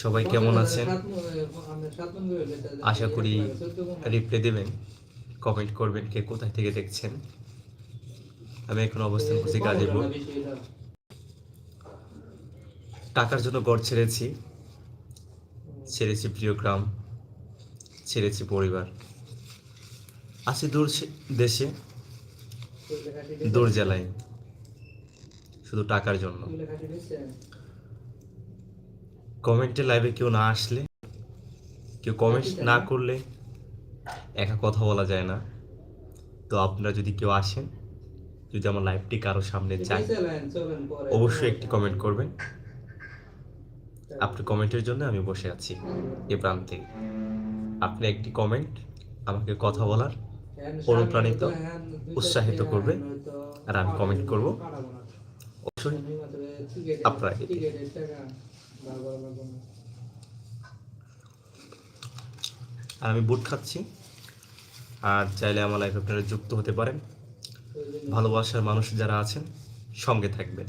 সবাই কেমন আছেন? আশা করি রিপ্লাই দেবেন কমেন্ট করবেন কে কোথায় থেকে দেখছেন। আমি এখন অবস্থান করছি গাজীপুর। টাকার জন্য গড় ছেড়েছি ছেড়েছি প্রিয় গ্রাম ছেড়েছি পরিবার। আছি দূর দেশে দূর জেলায়। শুধু টাকার জন্য। কমেন্টে লাইভে কেউ না আসলে কেউ কমেন্ট না করলে একা কথা বলা যায় না। তো আপনারা যদি কেউ আসেন যদি আমার লাইভটি কারও সামনে যায় অবশ্যই একটি কমেন্ট করবেন। আপনার কমেন্টের জন্য আমি বসে আছি এ প্রান্তে। আপনি একটি কমেন্ট আমাকে কথা বলার অনুপ্রাণিত, উৎসাহিত করবে, আর আমি কমেন্ট করব। অবশ্যই আপনারা। আর আমি বুট খাচ্ছি। আর চাইলে আমার লাইফে আপনারা যুক্ত হতে পারেন। ভালোবাসার মানুষ যারা আছেন, সঙ্গে থাকবেন।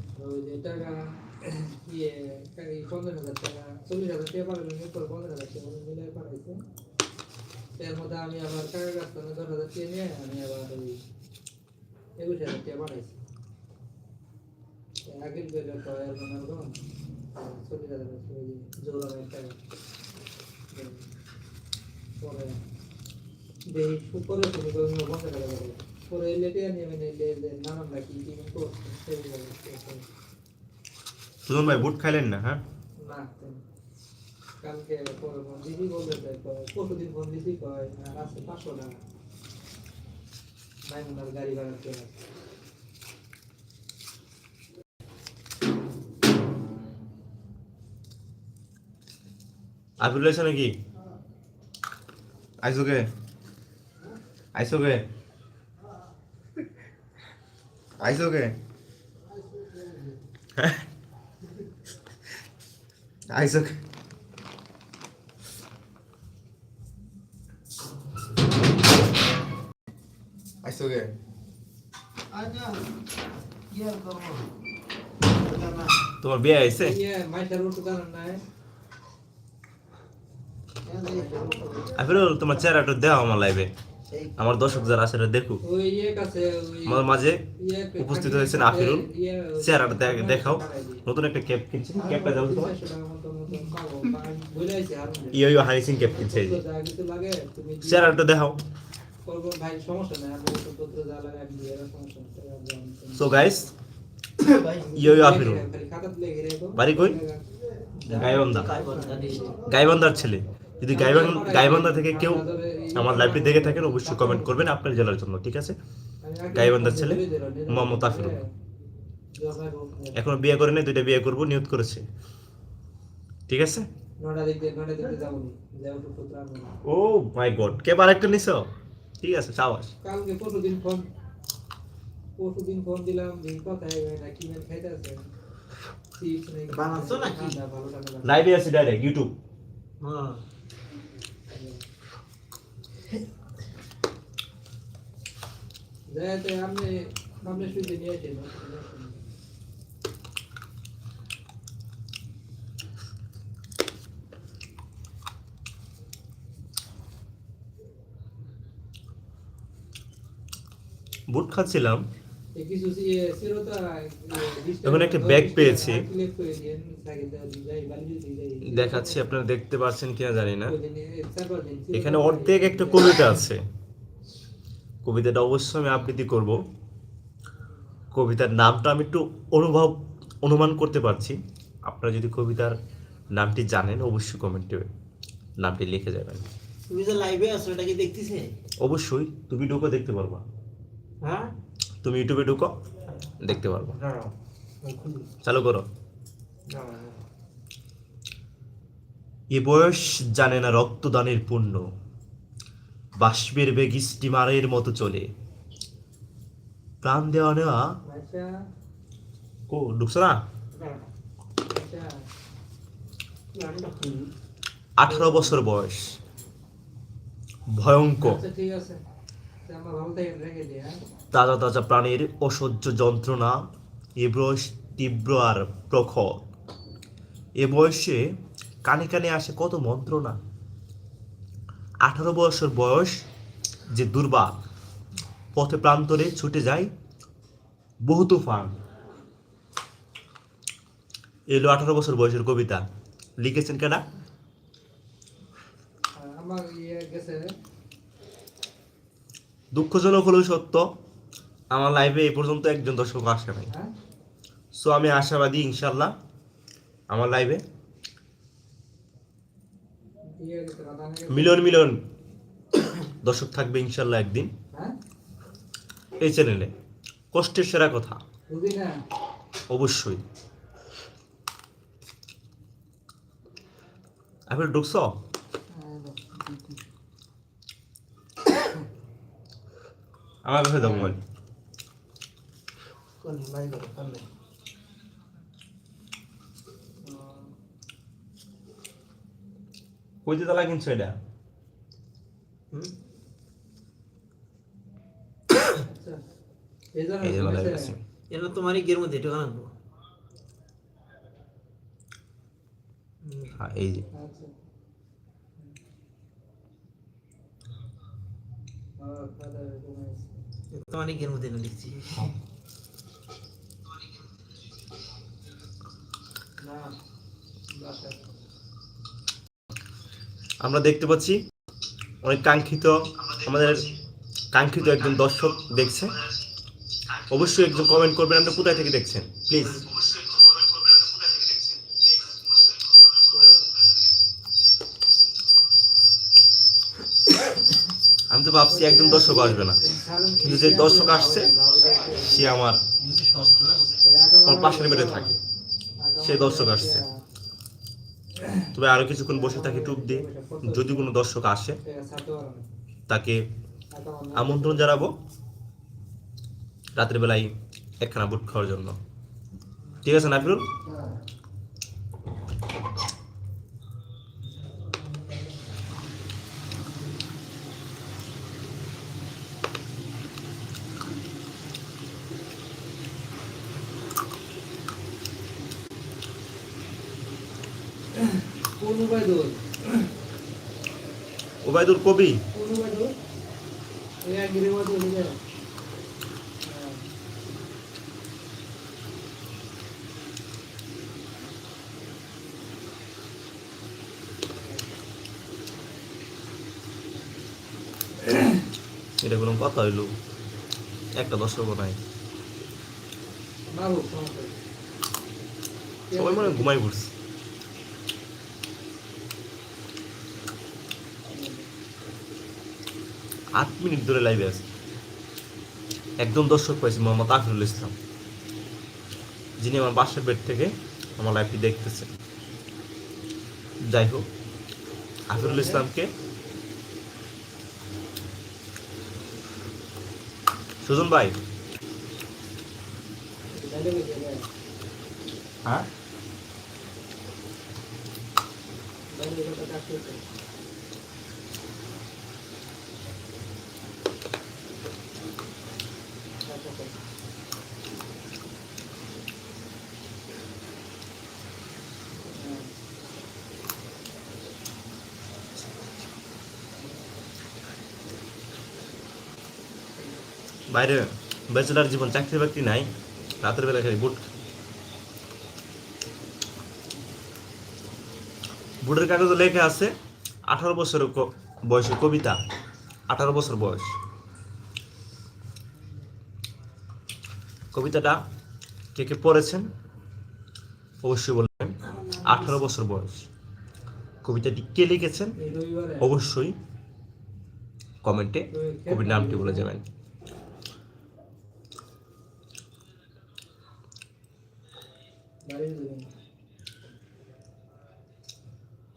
এর মধ্যে আমি দশ হাজার নিয়ে আমি আবার ওই একুশ হাজার আগের বেলে মনে সুজন ভাই বুট খাইলেন না হ্যাঁ না কালকে পরে ফোন বলতে চাই পরশু দিন ফোন দিদি কয় আছে পাঁচশো টাকা মাইমুনার গাড়ি ভাড়া করে আবির রয়েছে নাকি আইসো কে আইসো কে আইসো কে আইসো কে আইসো কে তোমার বিয়ে আইছে ইয়ে মাইশার উঠতে জানেন না আবিরুল তোমার চেহারাটা দেও আমার লাইভে আমার দর্শক যারা আছে দেখুক। আমার মাঝে উপস্থিত হয়েছেন আফিরুল। চেহারাটা দেখ- দেখাও। নতুন একটা ক্যাপ কিনছি। ক্যাপটা যাব তোমার। ইয়ো সিং ক্যাপ কিনছে দেখাও। So guys Afirul. ছেলে। যদি গাইবান গাইবান্ধা থেকে কেউ আমার লাইভটি দেখে থাকেন অবশ্যই কমেন্ট করবেন আপনার জেলার জন্য ঠিক আছে? গাইবান্ধার ছেলে মোহাম্মদ আফিরুল। এখনও বিয়ে করে নাই দুইটা বিয়ে করব নিয়োগ করেছে। ঠিক আছে। ও মাই গড কে বার একটা নিছো? ঠিক আছে সাবাস। কালকে পরশুদিন ফোন পরশুদিন ফোন দিলাম দিন কথাই হয় না কি মেল খাইতে আছে। লাইভে আছে ডাইরেক্ট ইউটিউব হ্যাঁ যাইতে আপনি আপনি শুইতে নিয়ে আসেন বুট খাচ্ছিলাম। এখন একটা ব্যাগ পেয়েছি। দেখাচ্ছি, আপনারা দেখতে পাচ্ছেন কিনা জানি না। এখানে অর্ধেক একটা কবিতা আছে। কবিতাটা অবশ্যই আমি আবৃত্তি করব। কবিতার নামটা আমি একটু অনুভব অনুমান করতে পারছি। আপনারা যদি কবিতার নামটি জানেন অবশ্যই কমেন্টে নামটি লিখে যাবেন। তুমি যে লাইভে আছো এটা কি দেখতেছে? অবশ্যই তুমি ঢুকো দেখতে পারবা। হ্যাঁ? তুমি ইউটিউবে ঢুকো দেখতে পারবা। দাঁড়াও চালু করো। এ বয়স জানে না রক্তদানের পুণ্য। বাষ্পের বেগ স্টিমারের মতো চলে। প্রাণ দেওয়া নেওয়া? আচ্ছা। কো ঢুকছো না? আচ্ছা। আঠারো বছর বয়স। ভয়ঙ্কর। আচ্ছা হ্যাঁ। তাজা তাজা প্রাণের অসহ্য যন্ত্রণা এ বয়স তীব্র আর প্রখর। এ বয়সে কানে কানে আসে কত মন্ত্রণা। আঠারো বছর বয়স যে দুর্বা পথে প্রান্তরে ছুটে যায় বহু তুফান। এলো আঠারো বছর বয়সের কবিতা। লিখেছেন কেনা ইয়ে দুঃখজনক হলেও সত্য আমার লাইভে এই পর্যন্ত একজন দর্শক আসে নাই। হ্যাঁ? সো আমি আশাবাদী ইনশাল্লাহ আমার লাইভে মিলিয়ন মিলিয়ন দর্শক থাকবে ইনশাল্লাহ একদিন। হ্যাঁ? এই চ্যানেলে। কষ্টের সেরা কথা। অবশ্যই। আপনি ঢুকছ? আমার কাছে দাও মোবাইল কোন বাই করে সামনে কইতে তালা কিনছো এটা? এটা তোমারই গের মধ্যে রাখব হ্যাঁ এই যে। তোমারই গের মধ্যে না লিখছি না আমরা দেখতে পাচ্ছি অনেক কাঙ্ক্ষিত, আমাদের কাঙ্ক্ষিত একজন দর্শক দেখছে। অবশ্যই একজন কমেন্ট করবেন, আপনি কোথায় থেকে দেখছেন? প্লিজ আমি তো ভাবছি একজন দর্শক আসবে না। কিন্তু যে দর্শক আসছে, সে আমার পাশের বেডে থাকে। সে দর্শক আসছে। তবে আরও কিছুক্ষণ বসে থাকি টুপ দিয়ে, যদি কোনো দর্শক আসে, তাকে আমন্ত্রণ জানাব রাত্রেবেলায় একখানা বুট খাওয়ার জন্য। ঠিক আছে নাফিরুল ওবায়দুল কবি। এটা কোনো কথা হইল। একটা দর্শকও নাই। সবাই মনে ঘুমাই পড়ছে। আট মিনিট ধরে লাইভে আছে। একদম দর্শক পাইছি, মোহাম্মদ আফরুল ইসলাম, যিনি আমার বাসার বেড থেকে আমার লাইভটি দেখতেছেন। যাই হোক, আফরুল ইসলামকে সুজন ভাই। হ্যাঁ? বাইরে ব্যাচেলার জীবন, চাকরি বাকরি নাই, রাতের বেলা খালি বুট। বুটের কাগজে লেখা আছে, আঠারো বছরের বয়সে কবিতা, আঠারো বছর বয়স। কবিতাটা কে কে পড়েছেন? অবশ্যই বলবেন, আঠারো বছর বয়স। কবিতাটি কে লিখেছেন? অবশ্যই কমেন্টে কবির নামটি বলে যাবেন বাড়ি যাবেন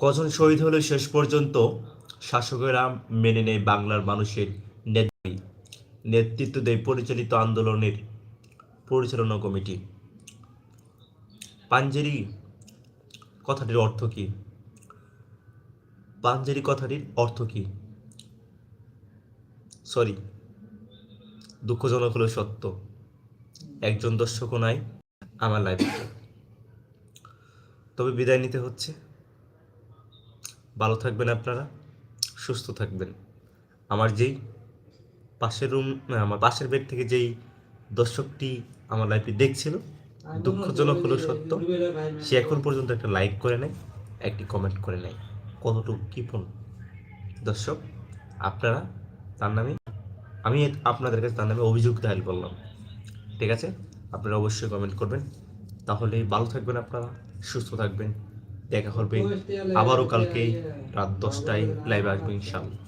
কজন শহীদ হলে শেষ পর্যন্ত? শাসকেরা মেনে নেয় বাংলার মানুষের নেতৃত্ব দেয় পরিচালিত আন্দোলনের পরিচালনা কমিটি। পাঞ্জেরি কথাটির অর্থ কি? পাঞ্জেরি কথাটির অর্থ কি? সরি, দুঃখজনক হলো সত্য। একজন দর্শকও নাই, আমার লাইফে। তবে বিদায় নিতে হচ্ছে। ভালো থাকবেন আপনারা সুস্থ থাকবেন। আমার যেই পাশের রুম আমার পাশের বেড থেকে যেই দর্শকটি আমার লাইফে দেখছিল দুঃখজনক হলো সত্য সে এখন পর্যন্ত একটা লাইক করে নেয় একটি কমেন্ট করে নেয় কতটুকু কৃপণ। দর্শক আপনারা তার নামে আমি আপনাদের কাছে তার নামে অভিযোগ দায়ের করলাম ঠিক আছে? আপনারা অবশ্যই কমেন্ট করবেন। তাহলে ভালো থাকবেন আপনারা সুস্থ থাকবেন দেখা হবে আবারও কালকে রাত দশটায় লাইভ আসবেন ইনশাল্লাহ